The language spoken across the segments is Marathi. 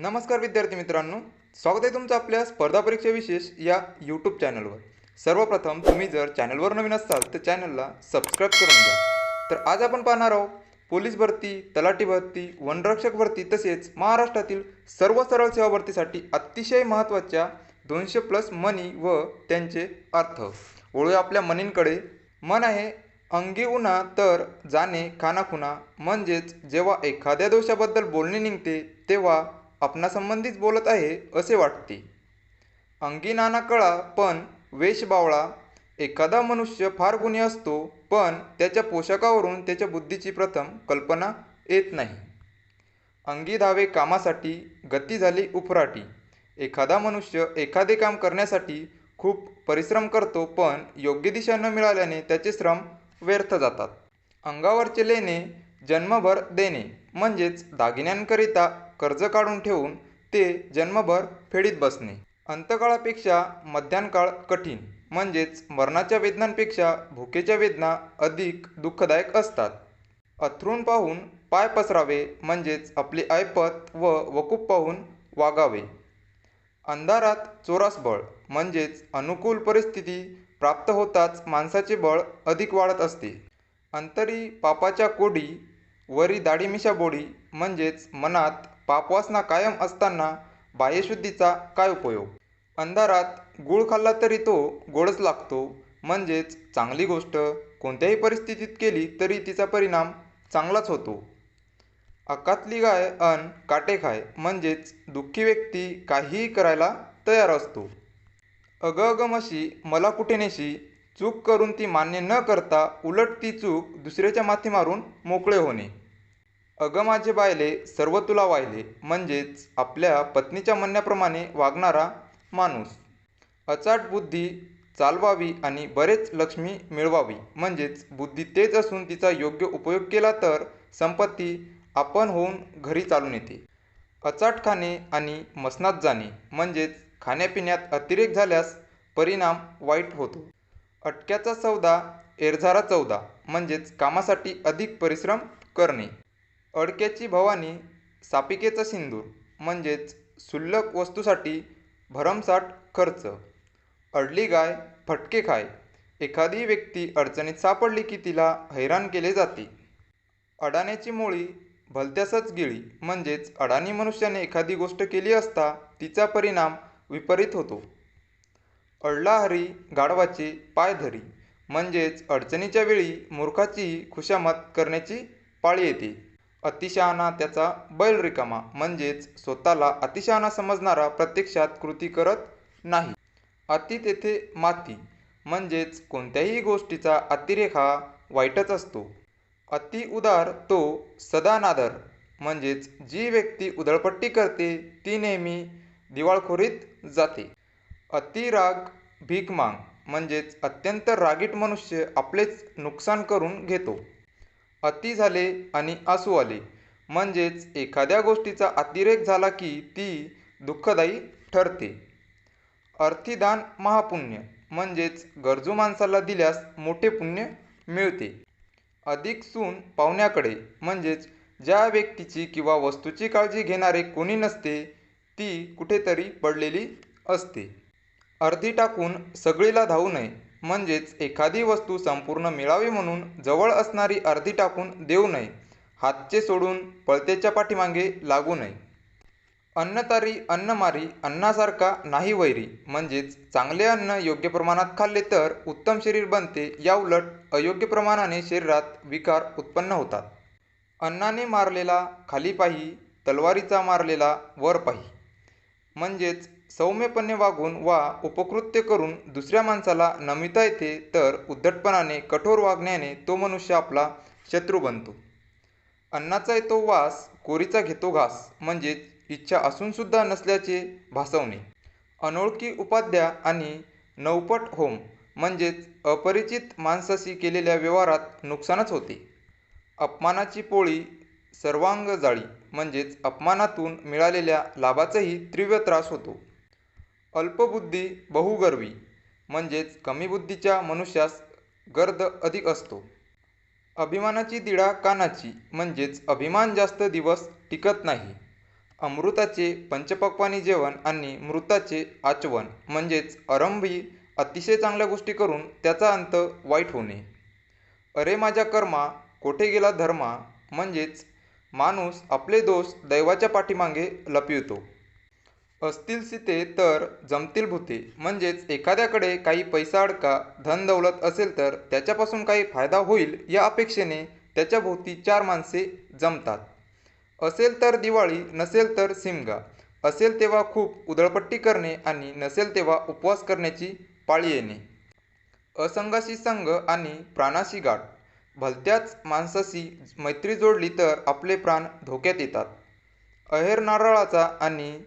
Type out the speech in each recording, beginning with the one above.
नमस्कार विद्यार्थी मित्रांनो स्वागत आहे तुमचं आपल्या स्पर्धा परीक्षा विशेष या यूट्यूब चॅनलवर सर्वप्रथम तुम्ही जर चॅनलवर नवीन असाल तर चॅनलला सबस्क्राईब करून घ्या. तर आज आपण पाहणार आहोत पोलीस भरती तलाठी भरती वनरक्षक भरती तसेच महाराष्ट्रातील सर्व सरळ सेवा भरतीसाठी अतिशय महत्त्वाच्या दोनशे प्लस मनी व त्यांचे अर्थ. वळूया आपल्या मनींकडे मन आहे अंगी उन्हा तर जाणे खानाखुना म्हणजेच जेव्हा एखाद्या दोषाबद्दल बोलणे निघते तेव्हा आपणासंबंधीच बोलत आहे असे वाटते. अंगी नाना कळा पण वेश बावळा. एखादा मनुष्य फार गुणी असतो पण त्याच्या पोशाखावरून त्याच्या बुद्धीची प्रथम कल्पना येत नाही. अंगी धावे कामासाठी गती झाली उफराटी. एखादा मनुष्य एखादे काम करण्यासाठी खूप परिश्रम करतो पण योग्य दिशा न मिळाल्याने त्याचे श्रम व्यर्थ जातात. अंगावरचे लेणे जन्मभर देणे म्हणजेच दागिन्यांकरिता कर्ज काढून ठेवून ते जन्मभर फेडीत बसणे. अंतकाळापेक्षा मध्यान्हकाळ कठीण. म्हणजेच मरणाच्या वेदनांपेक्षा भुकेच्या वेदना अधिक दुःखदायक असतात. अथरून पाहून पाय पसरावे म्हणजेच आपले ऐपत व वकूप पाहून वागावे. अंधारात चोरास बळ म्हणजेच अनुकूल परिस्थिती प्राप्त होताच माणसाचे बळ अधिक वाढत असते. अंतरी पापाच्या कोडी वरी दाढीमिशा बोडी म्हणजेच मनात पापवासना कायम असताना बाह्यशुद्धीचा काय उपयोग? अंधारात गूळ खाल्ला तरी तो गोडच लागतो. म्हणजेच चांगली गोष्ट कोणत्याही परिस्थितीत केली तरी तिचा परिणाम चांगलाच होतो. अकातली गाय अन काटे खाय म्हणजेच दुःखी व्यक्ती काहीही करायला तयार असतो. अग अग मशी मला कुठे नेशी चूक करून ती मान्य न करता उलट ती चूक दुसऱ्याच्या माथी मारून मोकळे होणे. अगं माझे बायले सर्व तुला वाहिले म्हणजेच आपल्या पत्नीच्या म्हणण्याप्रमाणे वागणारा माणूस. अचाट बुद्धी चालवावी आणि बरेच लक्ष्मी मिळवावी म्हणजेच बुद्धी तेच असून तिचा योग्य उपयोग केला तर संपत्ती आपण होऊन घरी चालून येते. अचाट खाणे आणि मसनात जाणे म्हणजेच खाण्यापिण्यात अतिरेक झाल्यास परिणाम वाईट होतो. अटक्याचा सौदा एरझारा चौदा म्हणजेच कामासाठी अधिक परिश्रम करणे. अडक्याची भवानी सापिकेचा सिंदूर म्हणजेच सुल्लक वस्तूसाठी भरमसाठ खर्च. अडली गाय फटके खाय. एखादी व्यक्ती अडचणीत सापडली की तिला हैराण केले जाते. अडाण्याची मोळी भलत्यासच गिळी म्हणजेच अडाणी मनुष्याने एखादी गोष्ट केली असता तिचा परिणाम विपरीत होतो. अडला हरी गाढवाचे पाय धरी म्हणजेच अडचणीच्या वेळी मूर्खाची खुशामत करण्याची पाळी येते. अतिशहाणा त्याचा बैल रिकामा म्हणजेच स्वतःला अतिशहाणा समजणारा प्रत्यक्षात कृती करत नाही. अति तेथे माती. म्हणजेच कोणत्याही गोष्टीचा अतिरेक हा वाईटच असतो. अति उदार तो सदा नादर म्हणजेच जी व्यक्ती उधळपट्टी करते ती नेहमी दिवाळखोरीत जाते. अतिराग भीक मांग. म्हणजेच अत्यंत रागीट मनुष्य आपलेच नुकसान करून घेतो. अति झाले आणि आसू आले. म्हणजेच एखाद्या गोष्टीचा अतिरेक झाला की ती दुःखदायी ठरते. अर्थीदान महापुण्य म्हणजेच गरजू माणसाला दिल्यास मोठे पुण्य मिळते. अधिक सून पाहुण्याकडे म्हणजेच ज्या व्यक्तीची किंवा वस्तूची काळजी घेणारे कोणी नसते ती कुठेतरी पडलेली असते. अर्धी टाकून सगळीला धावू नये. म्हणजेच एखादी वस्तू संपूर्ण मिळावी म्हणून जवळ असणारी अर्धी टाकून देऊ नये. हातचे सोडून पळतेच्या पाठीमागे लागू नये. अन्नतारी अन्नमारी अन्नासारखा नाही वैरी. म्हणजेच चांगले अन्न योग्य प्रमाणात खाल्ले तर उत्तम शरीर बनते. या उलट अयोग्य प्रमाणाने शरीरात विकार उत्पन्न होतात. अन्नाने मारलेला खाली पाही तलवारीचा मारलेला वर पाही म्हणजेच सौम्यपणे वागून वा उपकृत्य करून दुसऱ्या माणसाला नमिता येते तर उद्धटपणाने कठोर वागण्याने तो मनुष्य आपला शत्रू बनतो. अन्नाचा येतो वास कोरीचा घेतो घास म्हणजेच इच्छा असूनसुद्धा नसल्याचे भासवणे. अनोळखी उपाध्या आणि नौपट होम म्हणजेच अपरिचित माणसाशी केलेल्या व्यवहारात नुकसानच होते. अपमानाची पोळी सर्वांग जाळी म्हणजेच अपमानातून मिळालेल्या लाभाचाही तीव्र त्रास होतो. अल्पबुद्धी बहुगर्वी म्हणजेच कमी बुद्धीच्या मनुष्यास गर्द अधिक असतो. अभिमानाची दिडा कानाची म्हणजेच अभिमान जास्त दिवस टिकत नाही. अमृताचे पंचपक्वानी जेवण आणि मृताचे आचवन म्हणजेच आरंभी अतिशय चांगल्या गोष्टी करून त्याचा अंत वाईट होणे. अरे माझ्या कर्मा कोठे गेला धर्मा? म्हणजेच माणूस आपले दोष दैवाच्या पाठीमागे लपवितो. असतील सीते तर जमतील भूते. म्हणजेच एखाद्याकडे काही पैसा अडका धन दौलत असेल तर त्याच्यापासून काही फायदा होईल या अपेक्षेने त्याच्या भोवती चार माणसे जमतात. असेल तर दिवाळी नसेल तर सिमगा असेल तेव्हा खूप उधळपट्टी करणे आणि नसेल तेव्हा उपवास करण्याची पाळी येणे. असंगाशी संघ आणि प्राणाशी गाठ. भलत्याच माणसाशी मैत्री जोडली तर आपले प्राण धोक्यात येतात. अहेर नारळाचा आणि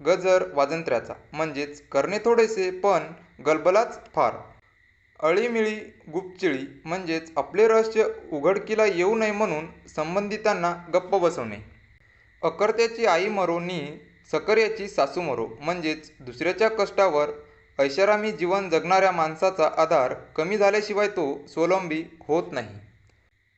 गजर वाजंत्र्याचा. म्हणजेच करणे थोडेसे पण गलबलाच फार. अळीमिळी गुपचिळी म्हणजेच आपले रहस्य उघडकीला येऊ नये म्हणून संबंधितांना गप्प बसवणे. अकर्त्याची आई मरो नी सकर्याची सासू मरो. म्हणजेच दुसऱ्याच्या कष्टावर ऐषारामी जीवन जगणाऱ्या माणसाचा आधार कमी झाल्याशिवाय तो स्वावलंबी होत नाही.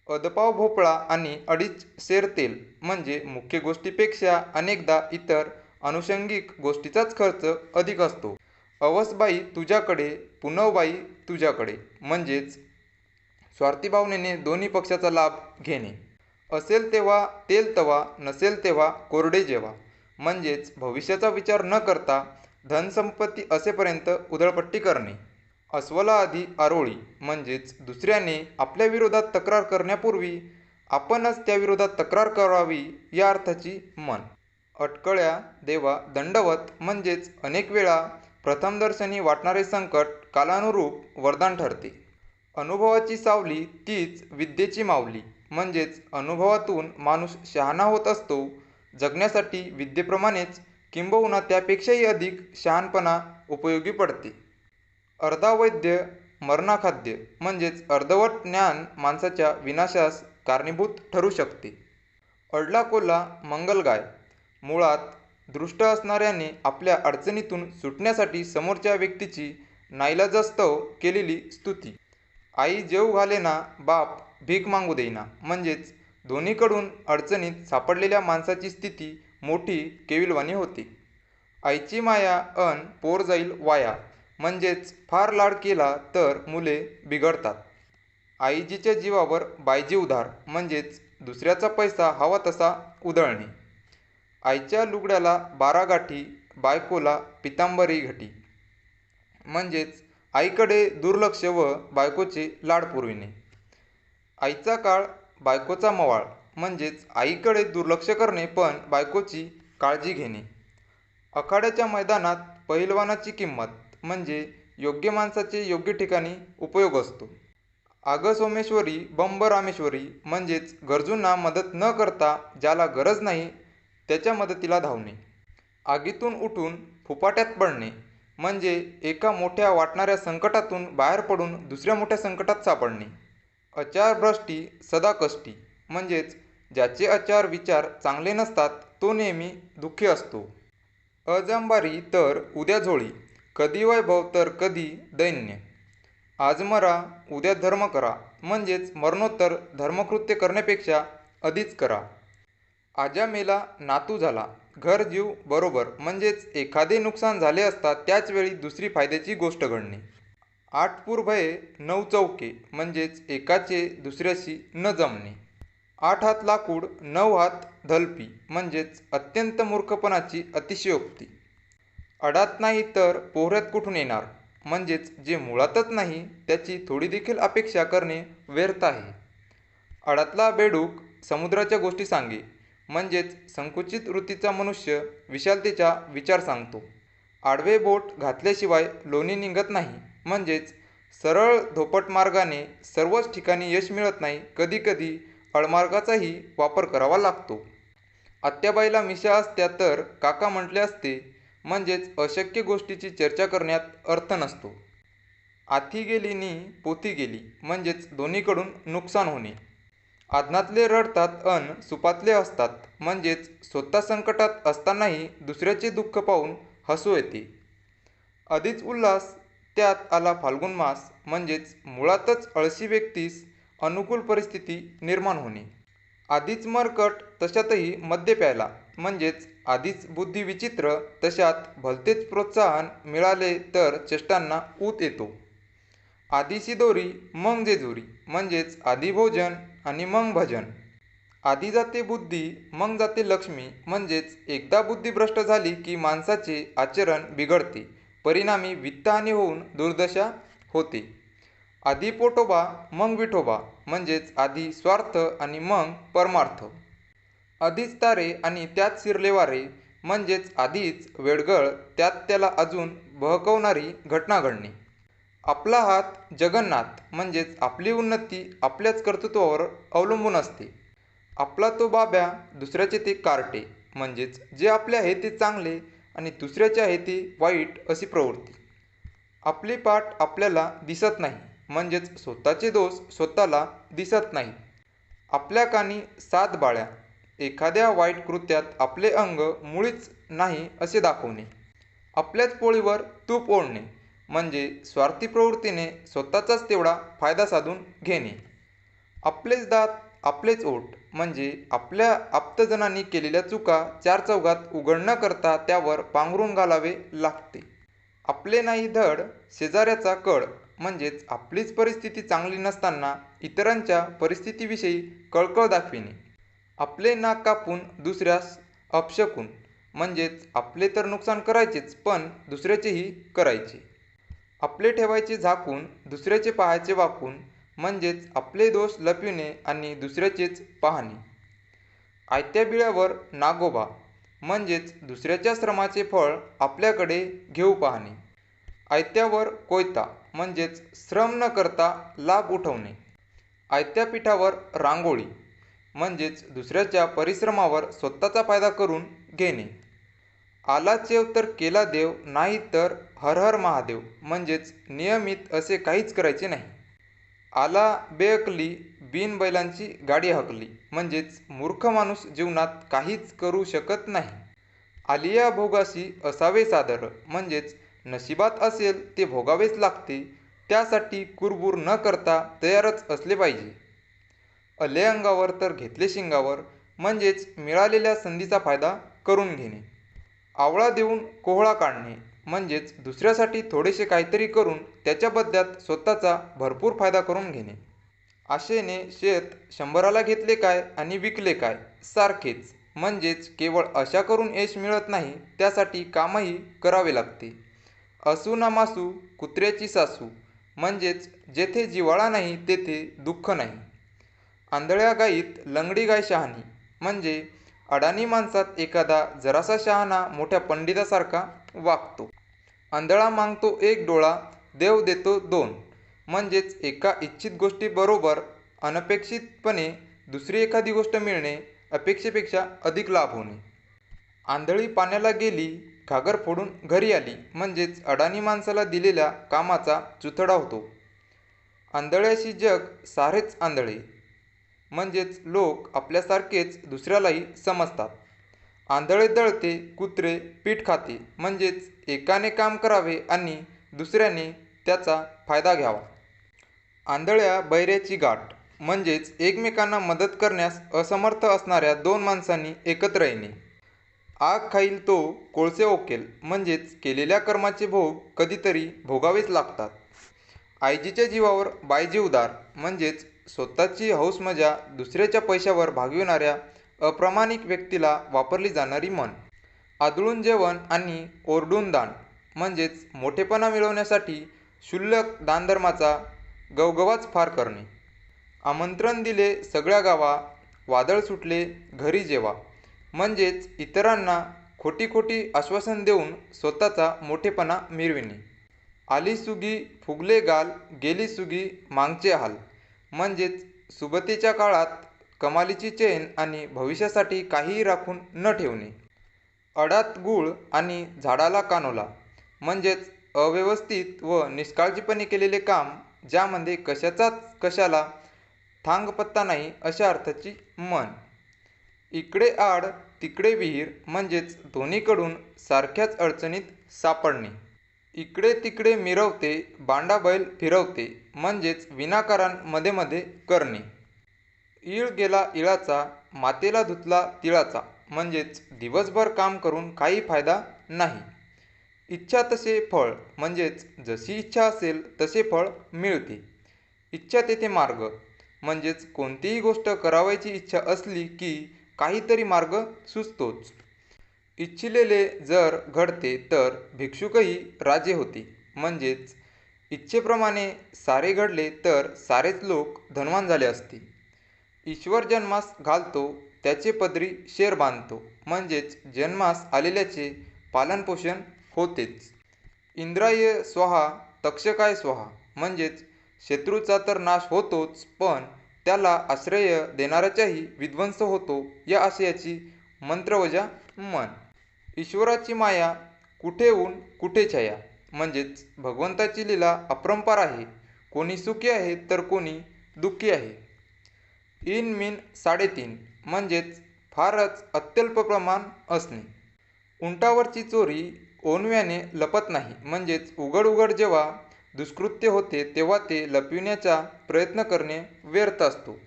अदपाव भोपळा आणि अडीच शेर तेल म्हणजे मुख्य गोष्टीपेक्षा अनेकदा इतर अनुषंगिक गोष्टीचाच खर्च अधिक असतो. अवसबाई तुझ्याकडे पुनवबाई तुझ्याकडे. म्हणजेच स्वार्थी भावनेने दोन्ही पक्षाचा लाभ घेणे. असेल तेव्हा तेल तवा नसेल तेव्हा कोरडे जेवा. म्हणजेच भविष्याचा विचार न करता धनसंपत्ती असेपर्यंत उधळपट्टी करणे. अस्वला आधी आरोळी म्हणजेच दुसऱ्याने आपल्या विरोधात तक्रार करण्यापूर्वी आपणच त्याविरोधात तक्रार करावी या अर्थाची मन. अटकळ्या देवा दंडवत म्हणजेच अनेक वेळा प्रथमदर्शनी वाटणारे संकट कालानुरूप वरदान ठरते. अनुभवाची सावली तीच विद्येची मावली. म्हणजेच अनुभवातून माणूस शहाणा होत असतो जगण्यासाठी विद्येप्रमाणेच किंबहुना त्यापेक्षाही अधिक शहाणपणा उपयोगी पडते. अर्धावैद्य मरणाखाद्य म्हणजेच अर्धवट ज्ञान माणसाच्या विनाशास कारणीभूत ठरू शकते. अडला कोल्हा मंगलगाय मुळात दृष्ट असणाऱ्याने आपल्या अडचणीतून सुटण्यासाठी समोरच्या व्यक्तीची नाईलाजास्तव केलेली स्तुती. आई जेव घालेना बाप भीक मागू देईना. म्हणजेच दोन्हीकडून अडचणीत सापडलेल्या माणसाची स्थिती मोठी केविलवाणी होते. आईची माया अन पोर जाईल वाया. म्हणजेच फार लाड केला तर मुले बिघडतात. आईजीच्या जीवावर बायजी उधार. म्हणजेच दुसऱ्याचा पैसा हवा तसा उधळणे. आईच्या लुगड्याला बारा गाठी बायकोला पितांबरी घटी. म्हणजेच आईकडे दुर्लक्ष व बायकोचे लाड पुरविणे. आईचा काळ बायकोचा मवाळ. म्हणजेच आईकडे दुर्लक्ष करणे पण बायकोची काळजी घेणे. अखाड्याच्या मैदानात पहिलवानाची किंमत म्हणजे योग्य माणसाचे योग्य ठिकाणी उपयोग असतो. आग सोमेश्वरी बंब रामेश्वरी म्हणजेच गरजूंना मदत न करता ज्याला गरज नाही त्याच्या मदतीला धावणे. आगीतून उठून फुपाट्यात पडणे म्हणजे एका मोठ्या वाटणाऱ्या संकटातून बाहेर पडून दुसऱ्या मोठ्या संकटात सापडणे. आचारभ्रष्टी सदा कष्टी म्हणजेच ज्याचे आचार विचार चांगले नसतात तो नेहमी दुःखी असतो. अजंबारी तर उद्या झोळी कधी वैभव तर कधी दैन्य. आज मरा उद्या धर्म करा म्हणजेच मरणोत्तर धर्मकृत्य करण्यापेक्षा आधीच करा. आजामेला नातू झाला. घर जीव बरोबर म्हणजेच एखादे नुकसान झाले असता त्याच वेळी दुसरी फायद्याची गोष्ट घडणे. आठपूर भये नऊ चौके म्हणजेच एकाचे दुसऱ्याशी न जमणे. आठ हात लाकूड नऊ हात धलपी म्हणजेच अत्यंत मूर्खपणाची अतिशयोक्ती. अडात नाही तर पोहऱ्यात कुठून येणार? म्हणजेच जे मुळातच नाही त्याची थोडी देखील अपेक्षा करणे व्यर्थ आहे. अडातला बेडूक समुद्राच्या गोष्टी सांगे. म्हणजेच संकुचित वृत्तीचा मनुष्य विशालतेचा विचार सांगतो. आडवे बोट घातल्याशिवाय लोणी निघत नाही. म्हणजेच सरळ धोपट मार्गाने सर्वच ठिकाणी यश मिळत नाही. कधीकधी अळमार्गाचाही वापर करावा लागतो. आत्याबाईला मिशा असत्या तर काका म्हटले असते म्हणजेच अशक्य गोष्टीची चर्चा करण्यात अर्थ नसतो. आथी गेली नी पोथी गेली म्हणजेच दोन्हीकडून नुकसान होणे. आदनातले रडतात अन सुपातले असतात. म्हणजेच स्वतः संकटात असतानाही दुसऱ्याचे दुःख पाहून हसू येते. आधीच उल्हास त्यात आला फाल्गुन मास. म्हणजेच मुळातच अळशी व्यक्तीस अनुकूल परिस्थिती निर्माण होणे. आधीच मरकट तशातही मद्य प्यायला. म्हणजेच आधीच बुद्धी विचित्र तशात भलतेच प्रोत्साहन मिळाले तर चेष्टांना ऊत येतो. आधीची दोरी म्हणजे मग जेजुरी म्हणजेच आधी भोजन आणि मग भजन. आधी जाते बुद्धी मग जाते लक्ष्मी म्हणजेच एकदा बुद्धी भ्रष्ट झाली की माणसाचे आचरण बिघडते परिणामी वित्तहानी होऊन दुर्दशा होते. आधी पोटोबा मग विठोबा म्हणजेच आधी स्वार्थ आणि मग परमार्थ. आधीच तारे आणि त्यात शिरले वारे म्हणजेच आधीच वेडगळ त्यात त्याला अजून बहकवणारी घटना घडणे. आपला हात जगन्नाथ म्हणजेच आपली उन्नती आपल्याच कर्तृत्वावर अवलंबून असते. आपला तो बाब्या दुसऱ्याचे ते कार्टे म्हणजेच जे आपले आहे ते चांगले आणि दुसऱ्याचे आहे ते वाईट अशी प्रवृत्ती. आपली पाठ आपल्याला दिसत नाही म्हणजेच स्वतःचे दोष स्वतःला दिसत नाही. आपल्या कानी सात बाळ्या एखाद्या वाईट कृत्यात आपले अंग मुळीच नाही असे दाखवणे. आपल्याच पोळीवर तूप ओढणे. म्हणजे स्वार्थी प्रवृत्तीने स्वतःचाच तेवढा फायदा साधून घेणे. आपलेच दात आपलेच ओठ म्हणजे आपल्या आप्तजनांनी केलेल्या चुका चार चौघात उघड न करता त्यावर पांघरून घालावे लागते. आपले नाही धड शेजाऱ्याचा कळ म्हणजेच आपलीच परिस्थिती चांगली नसताना इतरांच्या परिस्थितीविषयी कळकळ दाखविणे. आपले नाक कापून दुसऱ्यास अपशकून म्हणजेच आपले तर नुकसान करायचेच पण दुसऱ्याचेही करायचे. आपले ठेवायचे झाकून दुसऱ्याचे पाहायचे वाकून म्हणजेच आपले दोष लपविणे आणि दुसऱ्याचेच पाहणे. आयत्या बिळावर नागोबा म्हणजेच दुसऱ्याच्या श्रमाचे फळ आपल्याकडे घेऊ पाहणे. आयत्यावर कोयता म्हणजेच श्रम न करता लाभ उठवणे. आयत्या पिठावर रांगोळी म्हणजेच दुसऱ्याच्या परिश्रमावर स्वतःचा फायदा करून घेणे. आला चेव तर केला देव नाही तर हर हर महादेव म्हणजेच नियमित असे काहीच करायचे नाही. आला बेअकली बिन बैलांची गाडी हकली म्हणजेच मूर्ख माणूस जीवनात काहीच करू शकत नाही. आलिया भोगाशी असावे सादर म्हणजेच नशिबात असेल ते भोगावेच लागते त्यासाठी कुरबूर न करता तयारच असले पाहिजे. अले अंगावर तर घेतले शिंगावर म्हणजेच मिळालेल्या संधीचा फायदा करून घेणे. आवळा देऊन कोहळा काढणे म्हणजेच दुसऱ्यासाठी थोडेसे काहीतरी करून त्याच्या बदल्यात स्वतःचा भरपूर फायदा करून घेणे. आशेने शेत शंभराला घेतले काय आणि विकले काय सारखेच. म्हणजेच केवळ अशा करून यश मिळत नाही त्यासाठी कामही करावे लागते. असू ना मासू कुत्र्याची सासू. म्हणजेच जेथे जिवाळा नाही तेथे दुःख नाही. आंधळ्या गाईत लंगडी गाय शहाणी. म्हणजे अडाणी माणसात एखादा जरासा शहाणा मोठ्या पंडितासारखा वागतो. आंधळा मागतो एक डोळा देव देतो दोन. म्हणजेच एका इच्छित गोष्टीबरोबर अनपेक्षितपणे दुसरी एखादी गोष्ट मिळणे अपेक्षेपेक्षा अधिक लाभ होणे. आंधळी पाण्याला गेली घागर फोडून घरी आली. म्हणजेच अडाणी माणसाला दिलेल्या कामाचा चुथडा होतो. आंधळ्याशी जग सारेच आंधळे. म्हणजेच लोक आपल्यासारखेच दुसऱ्यालाही समजतात. आंधळे दळते कुत्रे पीठ खाते म्हणजेच एकाने काम करावे आणि दुसऱ्याने त्याचा फायदा घ्यावा. आंधळ्या बैऱ्याची गाठ म्हणजेच एकमेकांना मदत करण्यास असमर्थ असणाऱ्या दोन माणसांनी एकत्र येणे. आग खाईल तो कोळसे ओकेल म्हणजेच केलेल्या कर्माचे भोग कधीतरी भोगावेच लागतात. आयजीच्या जीवावर बायजी उदार म्हणजेच स्वतःची हौस मजा दुसऱ्याच्या पैशावर भागविणाऱ्या अप्रामाणिक व्यक्तीला वापरली जाणारी मन आदळून जेवण आणि ओरडून दान म्हणजेच मोठेपणा मिळवण्यासाठी क्षुल्लक दानधर्माचा गवगवाच फार करणे. आमंत्रण दिले सगळ्या गावा वादळ सुटले घरी जेवा म्हणजेच इतरांना खोटी खोटी आश्वासन देऊन स्वतःचा मोठेपणा मिरविणे आली सुगी फुगले गाल गेली सुगी मागचे हाल. म्हणजेच सुबतीच्या काळात कमालीची चेन आणि भविष्यासाठी काहीही राखून न ठेवणे. अडात गूळ आणि झाडाला कानोला म्हणजेच अव्यवस्थित व निष्काळजीपणे केलेले काम ज्यामध्ये कशाचाच कशाला थांगपत्ता नाही अशा अर्थाची मन. इकडे आड तिकडे विहीर म्हणजेच दोन्हीकडून सारख्याच अडचणीत सापडणे. इकडे तिकडे मिरवते बांडाबैल फिरवते म्हणजेच विनाकारणमध्ये मध्ये करणे. ईळ गेला इळाचा मातेला धुतला तिळाचा म्हणजेच दिवसभर काम करून काही फायदा नाही. इच्छा तसे फळ म्हणजेच जशी इच्छा असेल तसे फळ मिळते. इच्छा तेथे मार्ग म्हणजेच कोणतीही गोष्ट करावयाची इच्छा असली की काहीतरी मार्ग सुचतोच. इच्छिलेले जर घडते तर भिक्षुकही राजे होते. म्हणजेच इच्छेप्रमाणे सारे घडले तर सारेच लोक धनवान झाले असते ईश्वर जन्मास घालतो त्याचे पदरी शेर बांधतो. म्हणजेच जन्मास आलेल्याचे पालनपोषण होतेच. इंद्राय स्वाहा तक्षकाय स्वाहा. म्हणजेच शत्रूचा तर नाश होतोच पण त्याला आश्रय देणाऱ्याचाही विध्वंस होतो या आशयाची मंत्रवजा मन. ईश्वराची माया कुठे ऊन कुठे छाया? म्हणजेच भगवंताची लीला अपरंपार आहे. कोणी सुखी आहे तर कोणी दुःखी आहे. इन मीन साडेतीन म्हणजेच फारच अत्यल्प प्रमाण असणे. उंटावरची चोरी ओनव्याने लपत नाही. म्हणजेच उघड उघड जेव्हा दुष्कृत्य होते तेव्हा ते लपविण्याचा प्रयत्न करणे व्यर्थ असतो.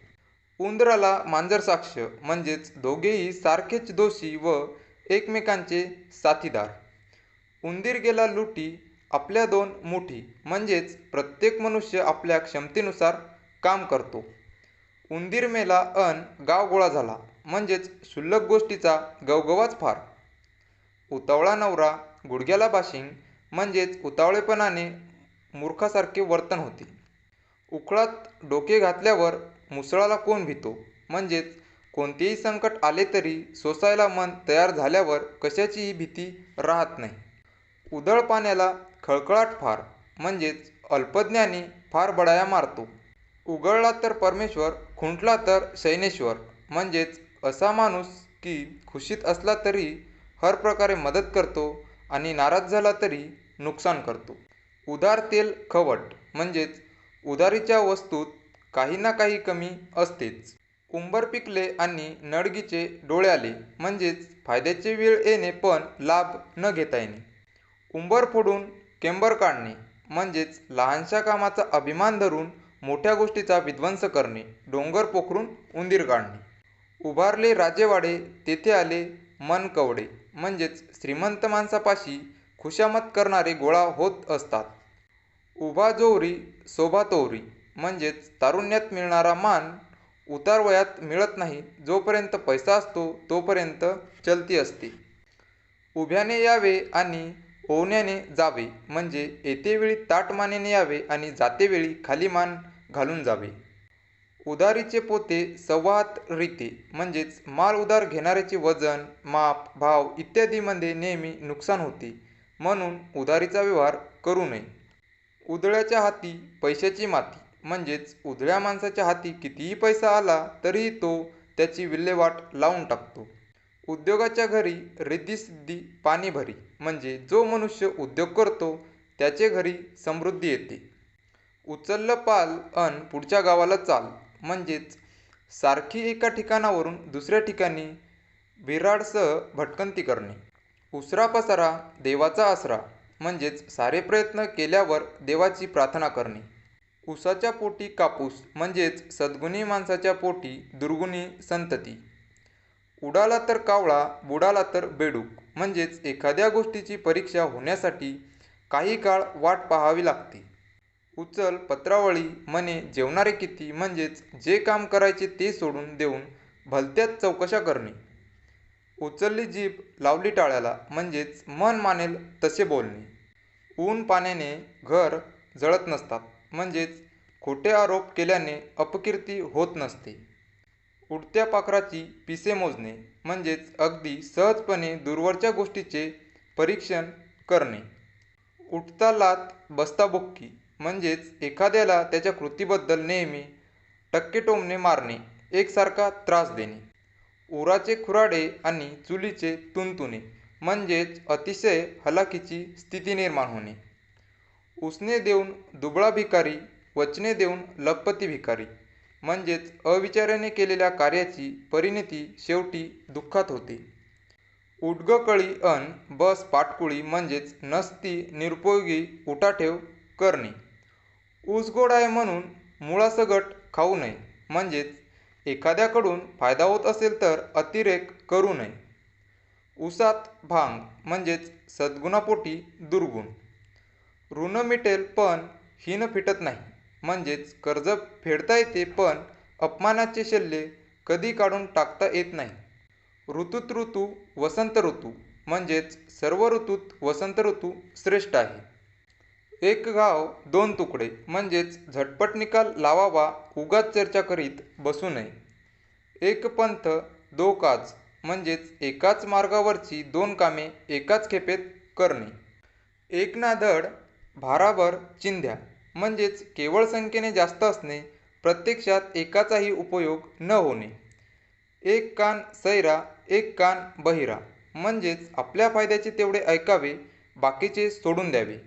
उंदराला मांजर साक्ष म्हणजेच दोघेही सारखेच दोषी व एकमेकांचे साथीदार. उंदीर गेला लुटी आपल्या दोन मुठी म्हणजेच प्रत्येक मनुष्य आपल्या क्षमतेनुसार काम करतो. उंदीर मेला अन गाव गोळा झाला म्हणजेच शुल्लक गोष्टीचा गवगवाच फार. उतावळा नवरा गुडघ्याला बाशिंग म्हणजेच उतावळेपणाने मूर्खासारखे वर्तन होते. उखळात डोके घातल्यावर मुसळाला कोण भितो म्हणजेच कोणतेही संकट आले तरी सोसायला मन तयार झाल्यावर कशाचीही भीती राहत नाही. उदळ पाण्याला खळखळाट फार म्हणजेच अल्पज्ञानी फार बडाया मारतो. उघडला तर परमेश्वर खुंटला तर सैनेश्वर म्हणजेच असा माणूस की खुशीत असला तरी हर प्रकारे मदत करतो आणि नाराज झाला तरी नुकसान करतो. उदार तेल खवट म्हणजेच उदारीच्या वस्तूत काही ना काही कमी असतेच. उंबर पिकले आणि नडगीचे डोळे आले. म्हणजेच फायद्याची वेळ येणे पण लाभ न घेता येणे. उंबर फोडून केंबर काढणे. म्हणजेच लहानशा कामाचा अभिमान धरून मोठ्या गोष्टीचा विध्वंस करणे. डोंगर पोखरून उंदीर काढणे. उभारले राजेवाडे तेथे आले मन कवडे. म्हणजेच श्रीमंत माणसापाशी खुशामत करणारे गोळा होत असतात. उभा जोरी शोभा तोरी. म्हणजेच तारुण्यात मिळणारा मान उतार वयात मिळत नाही जोपर्यंत पैसा असतो तोपर्यंत चलती असते. उभ्याने यावे आणि ओवण्याने जावे म्हणजे येतेवेळी ताट मानेने यावे आणि जातेवेळी खाली मान घालून जावे. उधारीचे पोते संवाद रीती म्हणजेच माल उधार घेणाऱ्याचे वजन माप भाव इत्यादीमध्ये नेहमी नुकसान होते. म्हणून उधारीचा व्यवहार करू नये. उधळ्याच्या हाती पैशाची माती. म्हणजेच उधळ्या माणसाच्या हाती कितीही पैसा आला तरीही तो त्याची विल्हेवाट लावून टाकतो. उद्योगाच्या घरी रिद्धिसिद्धी पाणी भरी म्हणजे जो मनुष्य उद्योग करतो त्याचे घरी समृद्धी येते. उचललं पाल अन पुढच्या गावाला चाल म्हणजेच सारखी एका ठिकाणावरून दुसऱ्या ठिकाणी बिराडसह भटकंती करणे. उसरा पसारा देवाचा आसरा म्हणजेच सारे प्रयत्न केल्यावर देवाची प्रार्थना करणे. उसाच्या पोटी कापूस म्हणजेच सद्गुणी माणसाच्या पोटी दुर्गुणी संतती. उडाला तर कावळा बुडाला तर बेडूक. म्हणजेच एखाद्या गोष्टीची परीक्षा होण्यासाठी काही काळ वाट पाहावी लागते. उचल पत्रावळी मने जेवणारे किती म्हणजेच जे काम करायचे ते सोडून देऊन भलत्याच चौकशा करणे. उचलली जीभ लावली टाळ्याला म्हणजेच मन मानेल तसे बोलणे. ऊन पाण्याने घर जळत नसतात. म्हणजेच खोटे आरोप केल्याने अपकीर्ती होत नसते. उडत्या पाखराची पिसे मोजणे म्हणजेच अगदी सहजपणे दूरवरच्या गोष्टीचे परीक्षण करणे. उठता लात बसता बुक्की म्हणजेच एखाद्याला त्याच्या कृतीबद्दल नेहमी टक्के टोमणे मारणे एकसारखा त्रास देणे. उराचे खुराडे आणि चुलीचे तुंतुणे म्हणजेच अतिशय हलाखीची स्थिती निर्माण होणे. उसने देऊन दुबळा भिकारी वचने देऊन लखपती भिकारी. म्हणजेच अविचाराने केलेल्या कार्याची परिणती शेवटी दुःखात होते. उडग कळी अन बस पाटकुळी म्हणजेच नसती निरुपयोगी उठाठेव करणे. ऊस गोड आहे म्हणून मुळासगट खाऊ नये. म्हणजेच एखाद्याकडून फायदा होत असेल तर अतिरेक करू नये. उसात भांग म्हणजेच सद्गुणापोटी दुर्गुण. ऋण मिटेल पण हिन फिटत नाही. म्हणजेच कर्ज फेडता येते पण अपमानाचे शल्य कधी काढून टाकता येत नाही. ऋतूत ऋतू वसंत ऋतू म्हणजेच सर्व ऋतूत वसंत ऋतू श्रेष्ठ आहे. एक गाव दोन तुकडे म्हणजेच झटपट निकाल लावावा उगाच चर्चा करीत बसू नये. एक पंथ दो काज म्हणजेच एकाच मार्गावरची दोन कामे एकाच खेपेत करणे. एक ना धड भाराभर चिंध्या म्हणजेच केवळ संख्येने जास्त असणे प्रत्यक्षात एकाचाही उपयोग न होणे. एक कान सैरा एक कान बहिरा म्हणजेच आपल्या फायद्याचे तेवढे ऐकावे बाकीचे सोडून द्यावे.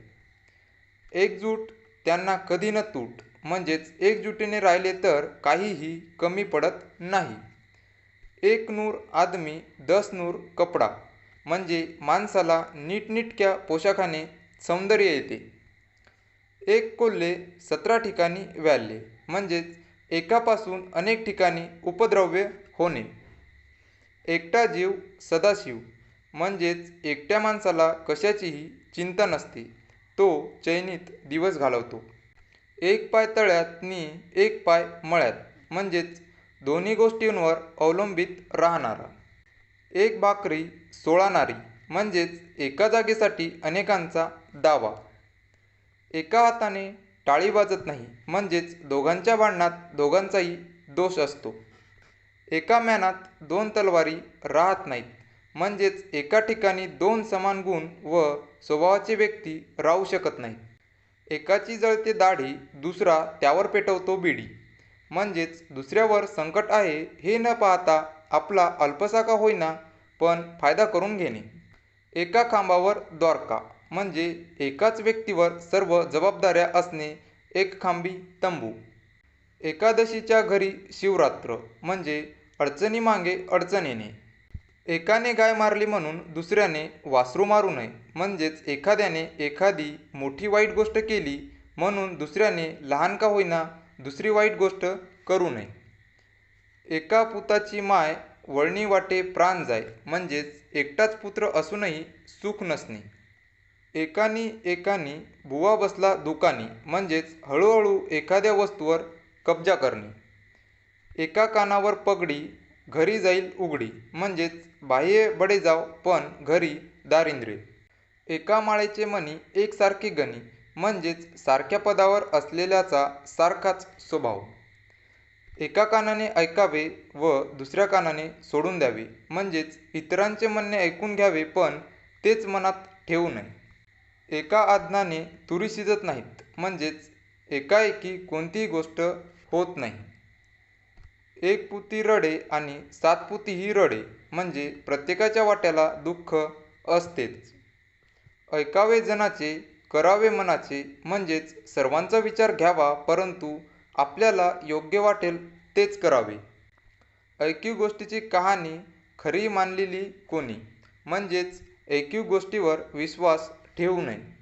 एकजूट त्यांना कधी न तूट म्हणजेच एकजुटीने राहिले तर काहीही कमी पडत नाही. एक नूर आदमी दस नूर कपडा म्हणजे माणसाला नीटनीटक्या पोशाखाने सौंदर्य येते. एक कोल्हे सतरा ठिकाणी व्यालले म्हणजेच एकापासून अनेक ठिकाणी उपद्रव्य होणे. एकटा जीव सदाशिव म्हणजेच एकट्या माणसाला कशाचीही चिंता नसते तो चैनीत दिवस घालवतो. एक पाय तळ्यात नि एक पाय मळ्यात म्हणजेच दोन्ही गोष्टींवर अवलंबित राहणारा. एक भाकरी सोळा नारी म्हणजेच एका जागेसाठी अनेकांचा दावा. एका हाताने टाळी वाजत नाही. म्हणजेच दोघांच्या भांडणात दोघांचाही दोष असतो. एका म्यानात दोन तलवारी राहत नाहीत. म्हणजेच एका ठिकाणी दोन समान गुण व स्वभावाचे व्यक्ती राहू शकत नाहीत. एकाची जळते दाढी दुसरा त्यावर पेटवतो बिडी. म्हणजेच दुसऱ्यावर संकट आहे हे न पाहता आपला अल्पसा का होईना पण फायदा करून घेणे. एका खांबावर द्वारका. म्हणजे एकाच व्यक्तीवर सर्व जबाबदाऱ्या असणे एक खांबी तंबू. एकादशीच्या घरी शिवरात्र म्हणजे अडचणीमागे अडचण येणे. एकाने गाय मारली म्हणून दुसऱ्याने वासरू मारू नये. म्हणजेच एखाद्याने एखादी मोठी वाईट गोष्ट केली म्हणून दुसऱ्याने लहान का होईना दुसरी वाईट गोष्ट करू नये. एका पुताची माय वळणी वाटे प्राण जाय. म्हणजेच एकटाच पुत्र असूनही सुख नसणे. एकानी एकानी बुवा बसला दुकानी म्हणजेच हळूहळू एखाद्या वस्तूवर कब्जा करणे. एका कानावर पगडी घरी जाईल उघडी म्हणजेच बाह्य बडे जाव पण घरी दारिंद्र्य. एका माळेचे मणी एकसारखी गणी म्हणजेच सारख्या पदावर असलेल्याचा सारखाच स्वभाव. एका कानाने ऐकावे व दुसऱ्या कानाने सोडून द्यावे म्हणजेच इतरांचे म्हणणे ऐकून घ्यावे पण तेच मनात ठेवू नये. एका आज्ञाने तुरी शिजत नाहीत. म्हणजेच एकाएकी कोणतीही गोष्ट होत नाही. एक पुती रडे आणि सात पुतीही रडे म्हणजे प्रत्येकाच्या वाट्याला दुःख असतेच. ऐकावे जनाचे करावे मनाचे म्हणजेच सर्वांचा विचार घ्यावा परंतु आपल्याला योग्य वाटेल तेच करावे. ऐकीव गोष्टीची कहाणी खरी मानलेली कोणी? म्हणजेच ऐकीव गोष्टीवर विश्वास ठेवू नये.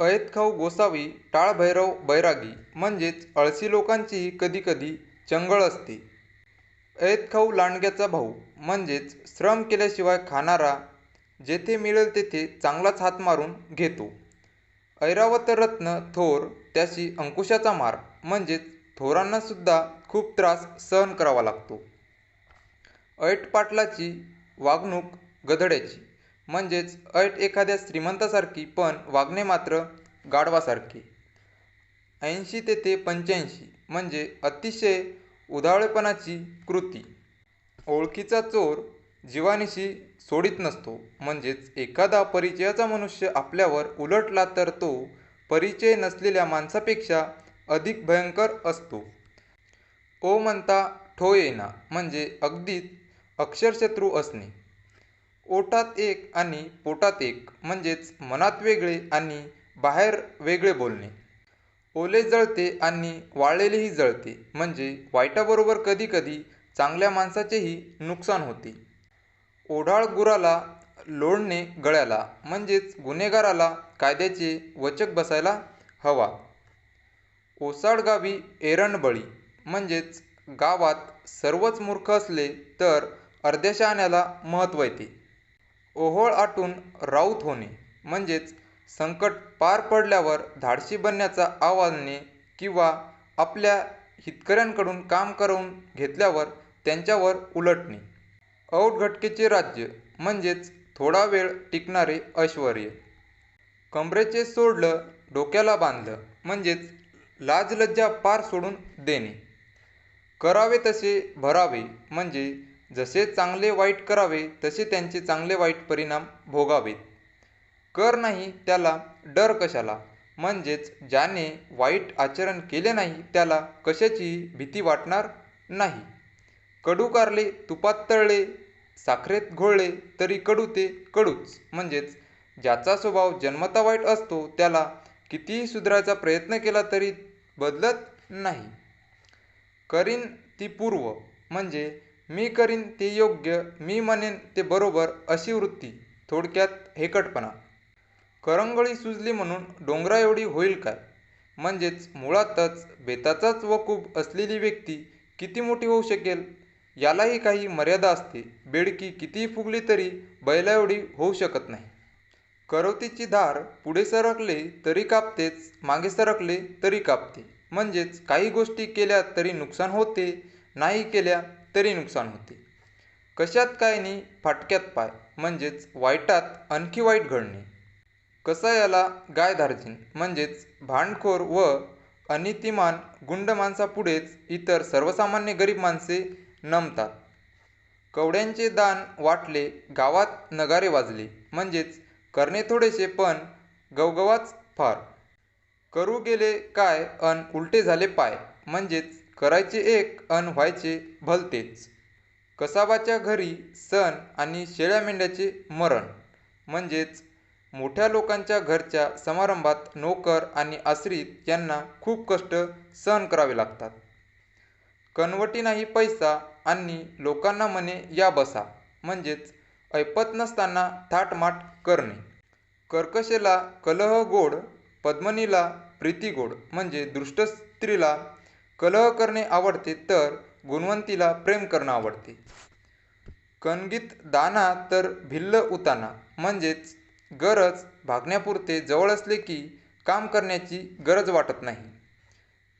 ऐत गोसावी टाळभैरव बैरागी म्हणजेच अळशी लोकांचीही कधीकधी चंगळ असते. ऐत लांडग्याचा भाऊ म्हणजेच श्रम केल्याशिवाय खाणारा जेथे मिळेल तेथे चांगलाच हात मारून घेतो. ऐरावत रत्न थोर त्याशी अंकुशाचा मार म्हणजेच थोरांनासुद्धा खूप त्रास सहन करावा लागतो. ऐट पाटलाची वागणूक गधड्याची. म्हणजेच ऐट एखाद्या श्रीमंतासारखी पण वागणे मात्र गाढवासारखे. ऐंशी तेथे पंच्याऐंशी म्हणजे अतिशय उधाळेपणाची कृती. ओळखीचा चोर जीवानिशी सोडित नसतो. म्हणजेच एखादा परिचयाचा मनुष्य आपल्यावर उलटला तर तो परिचय नसलेल्या माणसापेक्षा अधिक भयंकर असतो. ओ म्हणता ठो येना म्हणजे अगदीच अक्षरशत्रू असणे. ओठात एक आणि पोटात एक म्हणजेच मनात वेगळे आणि बाहेर वेगळे बोलणे. ओले जळते आणि वाळलेलेही जळते म्हणजे वाईटाबरोबर कधीकधी चांगल्या माणसाचेही नुकसान होते. ओढाळ गुराला लोळणे गळ्याला म्हणजेच गुन्हेगाराला कायद्याचे वचक बसायला हवा. ओसाड गावी एरणबळी म्हणजेच गावात सर्वच मूर्ख असले तर अर्ध्या शहाण्याला महत्त्व येते. ओहोळ आटून राऊत होणे म्हणजेच संकट पार पडल्यावर धाडसी बनण्याचा आव्हाने किंवा आपल्या हितकऱ्यांकडून काम करून घेतल्यावर त्यांच्यावर उलटणे. औटघटकेचे राज्य म्हणजेच थोडा वेळ टिकणारे ऐश्वर्य. कमरेचे सोडलं डोक्याला बांधलं म्हणजेच लाजलज्जा पार सोडून देणे. करावे तसे भरावे म्हणजे जसे चांगले वाईट करावे तसे त्यांचे चांगले वाईट परिणाम भोगावेत. कर नाही त्याला डर कशाला? म्हणजेच ज्याने वाईट आचरण केले नाही त्याला कशाचीही भीती वाटणार नाही? कडू कारले तुपात तळले साखरेत घोळले तरी कडू ते कडूच. म्हणजेच ज्याचा स्वभाव जन्मता वाईट असतो त्याला कितीही सुधारायचा प्रयत्न केला तरी बदलत नाही. करीन ती पूर्व. म्हणजे मी करीन ते योग्य मी म्हणेन ते बरोबर अशी वृत्ती. थोडक्यात हेकटपणा. करंगळी सुजली म्हणून डोंगरा एवढी होईल काय? म्हणजेच मुळातच बेताचाच वकूब असलेली व्यक्ती किती मोठी होऊ शकेल? यालाही काही मर्यादा असते. बेडकी कितीही फुगली तरी बैला एवढी होऊ शकत नाही. करवतीची धार पुढे सरकले तरी कापतेच मागे सरकले तरी कापते. म्हणजेच काही गोष्टी केल्या तरी नुकसान होते नाही केल्या तरी नुकसान होते. कशात काय नाही फाटक्यात पाय म्हणजेच वाईटात आणखी वाईट घडणे. कसा याला गाय धार्जिन म्हणजेच भांडखोर व अनितिमान गुंड माणसापुढेच इतर सर्वसामान्य गरीब माणसे नमतात. कवड्यांचे दान वाटले गावात नगारे वाजले म्हणजेच करणे थोडेसे पण गवगवाच फार. करू गेले काय अन उलटे झाले पाय म्हणजेच करायचे एक अन व्हायचे भलतेच. कसाबाच्या घरी सण आणि शेळ्या मेंढ्याचे मरण. म्हणजेच मोठ्या लोकांच्या घरच्या समारंभात नोकर आणि आश्रित यांना खूप कष्ट सहन करावे लागतात. कनवटी नाही पैसा आणि लोकांना म्हणे या बसा. म्हणजेच ऐपत नसताना थाटमाट करणे. कर्कशेला कलह गोड पद्मनीला प्रीती गोड. म्हणजे दृष्ट स्त्रीला कलह करणे आवडते तर गुणवंतीला प्रेम करणं आवडते. कणगीत दाना तर भिल्ल उताना म्हणजेच गरज भागण्यापुरते जवळ असले की काम करण्याची गरज वाटत नाही.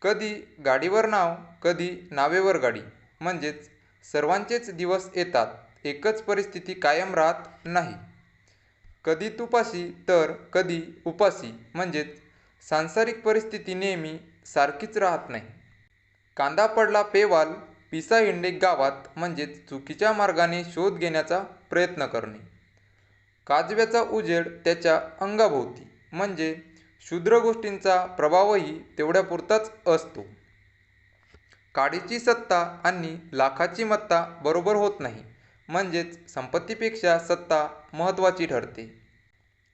कधी गाडीवर नाव कधी नावेवर गाडी म्हणजेच सर्वांचेच दिवस येतात एकच परिस्थिती कायम राहत नाही. कधी तुपाशी तर कधी उपाशी म्हणजेच सांसारिक परिस्थिती नेहमी सारखीच राहत नाही. कांदा पडला पेवाल पिसा हिंडे गावात म्हणजेच चुकीच्या मार्गाने शोध घेण्याचा प्रयत्न करणे. काजव्याचा उजेड त्याच्या अंगाभोवती म्हणजे शूद्र गोष्टींचा प्रभावही तेवढ्यापुरताच असतो. काडीची सत्ता आणि लाखाची मत्ता बरोबर होत नाही म्हणजेच संपत्तीपेक्षा सत्ता महत्त्वाची ठरते.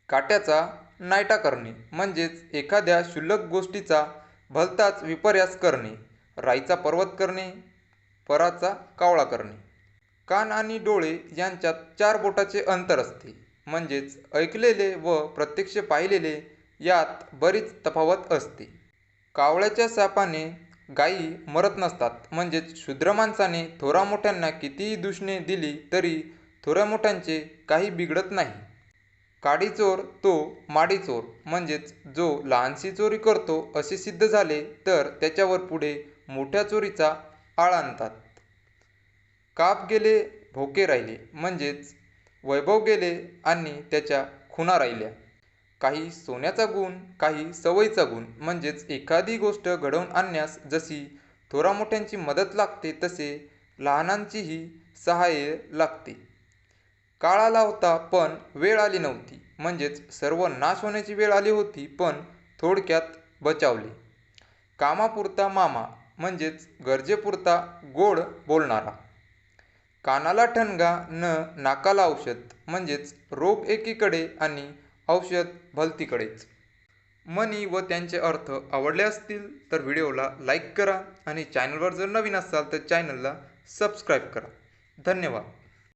काट्याचा नायटा करणे म्हणजेच एखाद्या क्षुल्लक गोष्टीचा भलताच विपर्यास करणे. राईचा पर्वत करणे पराचा कावळा करणे. कान आणि डोळे यांच्यात चार बोटाचे अंतर असते. म्हणजेच ऐकलेले व प्रत्यक्ष पाहिलेले यात बरीच तफावत असते. कावळ्याच्या सापाने गायी मरत नसतात. म्हणजेच शूद्र माणसाने थोरा मोठ्यांना कितीही दुषणे दिली तरी थोऱ्या मोठ्यांचे काही बिघडत नाही. काडी चोर तो माडी चोर. म्हणजेच जो लहानशी चोरी करतो असे सिद्ध झाले तर त्याच्यावर पुढे मोठ्या चोरीचा आळ आणतात. काप गेले भोके राहिले. म्हणजेच वैभव गेले आणि त्याच्या खुणा राहिल्या. काही सोन्याचा गुण काही सवयीचा गुण. म्हणजेच एखादी गोष्ट घडवून आणण्यास जशी थोरामोठ्यांची मदत लागते तसे लहानांचीही सहाय्य लागते. काळ आला होता पण वेळ आली नव्हती. म्हणजेच सर्व नाश होण्याची वेळ आली होती पण थोडक्यात बचावले. कामापुरता मामा म्हणजेच गरजेपुरता गोड बोलणारा. कानाला ठणगा न नाकाला औषध म्हणजेच रोग एकीकडे आणि औषध भलतीकडेच. मनी व त्यांचे अर्थ आवडले असतील तर व्हिडिओला लाईक करा आणि चॅनलवर जर नवीन असाल तर चॅनलला सबस्क्राईब करा. धन्यवाद.